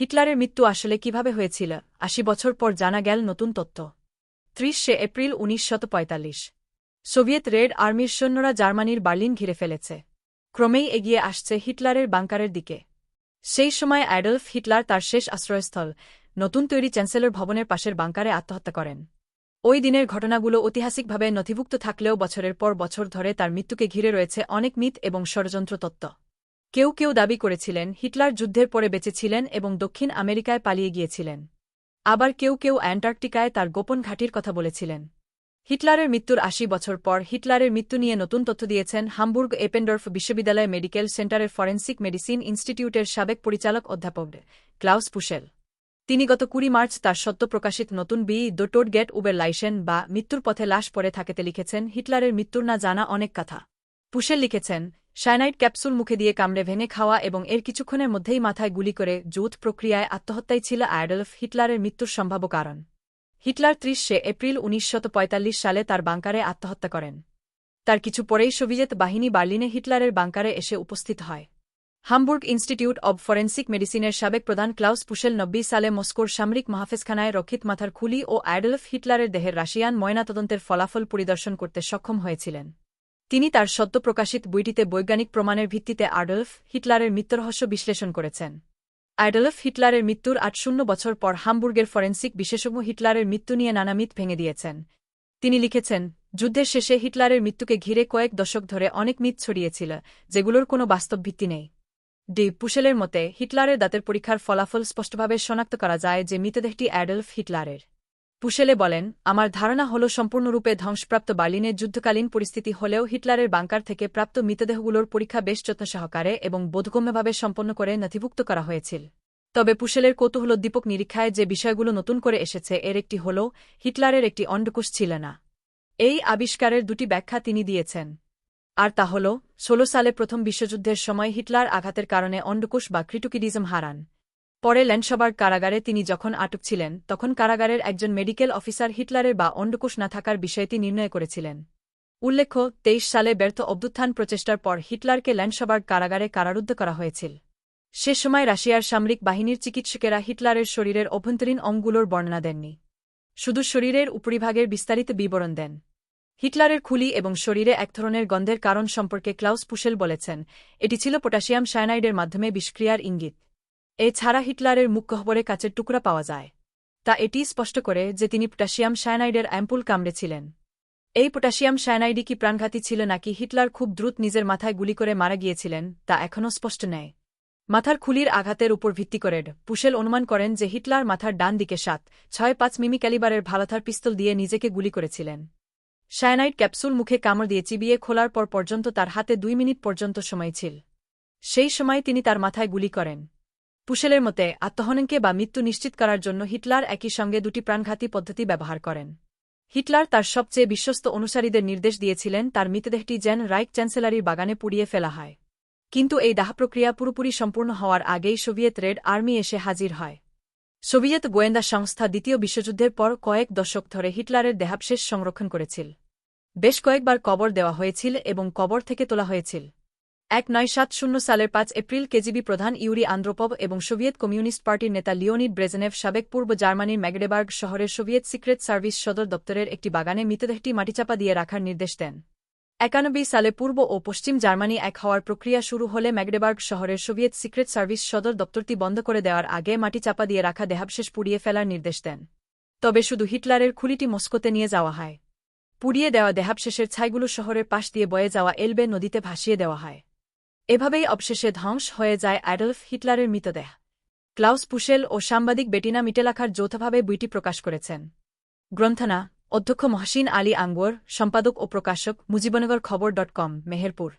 হিটলারের মৃত্যু আসলে কীভাবে হয়েছিল, আশি বছর পর জানা গেল নতুন তথ্য। ত্রিশে এপ্রিল উনিশশত সোভিয়েত রেড আর্মির সৈন্যরা জার্মানির বার্লিন ঘিরে ফেলেছে। ক্রমেই এগিয়ে আসছে হিটলারের বাংকারের দিকে। সেই সময় অ্যাডলফ হিটলার তার শেষ আশ্রয়স্থল, নতুন তৈরি চ্যান্সেলর ভবনের পাশের বাংকারে আত্মহত্যা করেন। ওই দিনের ঘটনাগুলো ঐতিহাসিকভাবে নথিভুক্ত থাকলেও বছরের পর বছর ধরে তার মৃত্যুকে ঘিরে রয়েছে অনেক মিথ এবং ষড়যন্ত্র তত্ত্ব। কেউ কেউ দাবি করেছিলেন, হিটলার যুদ্ধের পরে বেঁচেছিলেন এবং দক্ষিণ আমেরিকায় পালিয়ে গিয়েছিলেন। আবার কেউ কেউ অ্যান্টার্কটিকায় তার গোপন ঘাঁটির কথা বলেছিলেন। হিটলারের মৃত্যুর আশি বছর পর হিটলারের মৃত্যু নিয়ে নতুন তথ্য দিয়েছেন হামবুর্গ এপেন্ডর্ফ বিশ্ববিদ্যালয় মেডিকেল সেন্টারের ফরেন্সিক মেডিসিন ইনস্টিটিউটের সাবেক পরিচালক অধ্যাপক ক্লাউস পুশেল। তিনি গত কুড়ি মার্চ তার সত্য প্রকাশিত নতুন be the toad get Uber licence বা মৃত্যুর পথে লাশ পরে থাকেতে লিখেছেন, হিটলারের মৃত্যুর না জানা অনেক কথা। পুশেল লিখেছেন সায়ানাইট ক্যাপসুল মুখে দিয়ে কামড়ে ভেঙে খাওয়া এবং এর কিছুক্ষণের মধ্যেই মাথায় গুলি করে যৌথ প্রক্রিয়ায় আত্মহত্যাই ছিল অ্যাডলফ হিটলারের মৃত্যুর সম্ভাব্য কারণ। হিটলার ত্রিশে এপ্রিল উনিশশত সালে তার বাংকারে আত্মহত্যা করেন। তার কিছু পরেই সোভিয়েত বাহিনী বার্লিনে হিটলারের বাংকারে এসে উপস্থিত হয়। হামবুর্গ ইনস্টিটিউট অব ফরেন্সিক মেডিসিনের সাবেক প্রধান ক্লাউস পুশেল নব্বই সালে মস্কোর সামরিক মহাফেজখানায় রক্ষিত মাথার খুলি ও অ্যাডলফ হিটলারের দেহের রাশিয়ান ময়নাতদন্তের ফলাফল পরিদর্শন করতে সক্ষম হয়েছিলেন। তিনি তার সদ্য প্রকাশিত বইটিতে বৈজ্ঞানিক প্রমাণের ভিত্তিতে আডলফ হিটলারের মৃত্যুরহস্য বিশ্লেষণ করেছেন। আডলফ হিটলারের মৃত্যুর আট শূন্য বছর পর হামবুর্গের ফরেন্সিক বিশেষজ্ঞ হিটলারের মৃত্যু নিয়ে নানা মিথ ভেঙে দিয়েছেন। তিনি লিখেছেন, যুদ্ধের শেষে হিটলারের মৃত্যুকে ঘিরে কয়েক দশক ধরে অনেক মিথ ছড়িয়েছিল, যেগুলোর কোনো বাস্তব ভিত্তি নেই। ডি. পুশেলের মতে, হিটলারের দাঁতের পরীক্ষার ফলাফল স্পষ্টভাবে শনাক্ত করা যায় যে মৃতদেহটি অ্যাডলফ হিটলারের। পুশেলে বলেন, আমার ধারণা হল সম্পূর্ণরূপে ধ্বংসপ্রাপ্ত বার্লিনের যুদ্ধকালীন পরিস্থিতি হলেও হিটলারের বাংকার থেকে প্রাপ্ত মৃতদেহগুলোর পরীক্ষা বেশ যত্ন সহকারে এবং বোধগম্যভাবে সম্পন্ন করে নথিভুক্ত করা হয়েছিল। তবে পুশেলের কৌতূহল কৌতূহলোদ্দীপক নিরীক্ষায় যে বিষয়গুলো নতুন করে এসেছে, এর একটি হল, হিটলারের একটি অন্ডকোষ ছিল না। এই আবিষ্কারের দুটি ব্যাখ্যা তিনি দিয়েছেন। আর তা হল, ষোলো সালে প্রথম বিশ্বযুদ্ধের সময় হিটলার আঘাতের কারণে অন্ডকোষ বা ক্রিটুকিডিজম হারান। পরে ল্যান্ডসভার কারাগারে তিনি যখন আটক ছিলেন, তখন কারাগারের একজন মেডিকেল অফিসার হিটলারের বা অন্ডকোষ না থাকার বিষয়টি নির্ণয় করেছিলেন। উল্লেখ্য, তেইশ সালে ব্যর্থ অভ্যুত্থান প্রচেষ্টার পর হিটলারকে ল্যান্ডসভার কারাগারে কারারুদ্ধ করা হয়েছিল। সে সময় রাশিয়ার সামরিক বাহিনীর চিকিৎসকেরা হিটলারের শরীরের অভ্যন্তরীণ অঙ্গগুলোর বর্ণনা দেননি। শুধু শরীরের উপরিভাগের বিস্তারিত বিবরণ দেন। হিটলারের খুলি এবং শরীরে এক ধরনের গন্ধের কারণ সম্পর্কে ক্লাউস পুশেল বলেছেন, এটি ছিল পটাশিয়াম সায়ানাইডের মাধ্যমে বিষক্রিয়ার ইঙ্গিত। এছাড়া হিটলারের মুখগহ্বরে কাচের টুকরা পাওয়া যায়। তা এটি স্পষ্ট করে যে তিনি পটাশিয়াম সায়ানাইডের অ্যাম্পুল কামড়েছিলেন এই পটাশিয়াম সায়ানাইডই কি প্রাণঘাতী ছিল নাকি হিটলার খুব দ্রুত নিজের মাথায় গুলি করে মারা গিয়েছিলেন, তা এখনও স্পষ্ট নেয় মাথার খুলির আঘাতের উপর ভিত্তি করে পুশেল অনুমান করেন যে হিটলার মাথার ডান দিকে সাত, ছয়, পাঁচ মিমি ক্যালিবারের ভালাথার পিস্তল দিয়ে নিজেকে গুলি করেছিলেন। সায়ানাইড ক্যাপসুল মুখে কামড় দিয়ে চিবিয়ে খোলার পর পর্যন্ত তার হাতে দুই মিনিট পর্যন্ত সময় ছিল। সেই সময় তিনি তার মাথায় গুলি করেন। পুশেলের মতে, আত্মহননকে বা মৃত্যু নিশ্চিত করার জন্য হিটলার একই সঙ্গে দুটি প্রাণঘাতী পদ্ধতি ব্যবহার করেন। হিটলার তার সবচেয়ে বিশ্বস্ত অনুসারীদের নির্দেশ দিয়েছিলেন, তার মৃতদেহটি যেন রাইক চ্যান্সেলারির বাগানে পুড়িয়ে ফেলা হয়। কিন্তু এই দাহ প্রক্রিয়া পুরোপুরি সম্পূর্ণ হওয়ার আগেই সোভিয়েত রেড আর্মি এসে হাজির হয়। সোভিয়েত গোয়েন্দা সংস্থা দ্বিতীয় বিশ্বযুদ্ধের পর কয়েক দশক ধরে হিটলারের দেহাবশেষ সংরক্ষণ করেছিল। বেশ কয়েকবার কবর দেওয়া হয়েছিল এবং কবর থেকে তোলা হয়েছিল। এক নয় সাত শূন্য সালের পাঁচ এপ্রিল কেজিবি প্রধান ইউরি আন্দ্রোপভ এবং সোভিয়েত কমিউনিস্ট পার্টির নেতা লিওনিড ব্রেজেনেভ সাবেক পূর্ব জার্মানির ম্যাগডেবার্গ শহরের সোভিয়েত সিক্রেট সার্ভিস সদর দপ্তরের একটি বাগানে মৃতদেহটি মাটিচাপা দিয়ে রাখার নির্দেশ দেন। একানব্বই সালে পূর্ব ও পশ্চিম জার্মানি এক হওয়ার প্রক্রিয়া শুরু হলে ম্যাগডেবার্গ শহরের সোভিয়েত সিক্রেট সার্ভিস সদর দপ্তরটি বন্ধ করে দেওয়ার আগে মাটি চাপা দিয়ে রাখা দেহাবশেষ পুড়িয়ে ফেলার নির্দেশ দেন। তবে শুধু হিটলারের খুলিটি মস্কোতে নিয়ে যাওয়া হয়। পুড়িয়ে দেওয়া দেহাবশেষের ছাইগুলো শহরের পাশ দিয়ে বয়ে যাওয়া এলবে নদীতে ভাসিয়ে দেওয়া হয়। এভাবেই অবশেষে ধ্বংস হয়ে যায় অ্যাডলফ হিটলারের মৃতদেহ। ক্লাউস পুশেল ও সাংবাদিক বেটিনা মিটেলাখার যৌথভাবে বইটি প্রকাশ করেছেন। গ্রন্থনা, অধ্যক্ষ মহসিন আলী আঙ্গোর, সম্পাদক ও প্রকাশক মুজিবনগর খবর ডট কম, মেহেরপুর।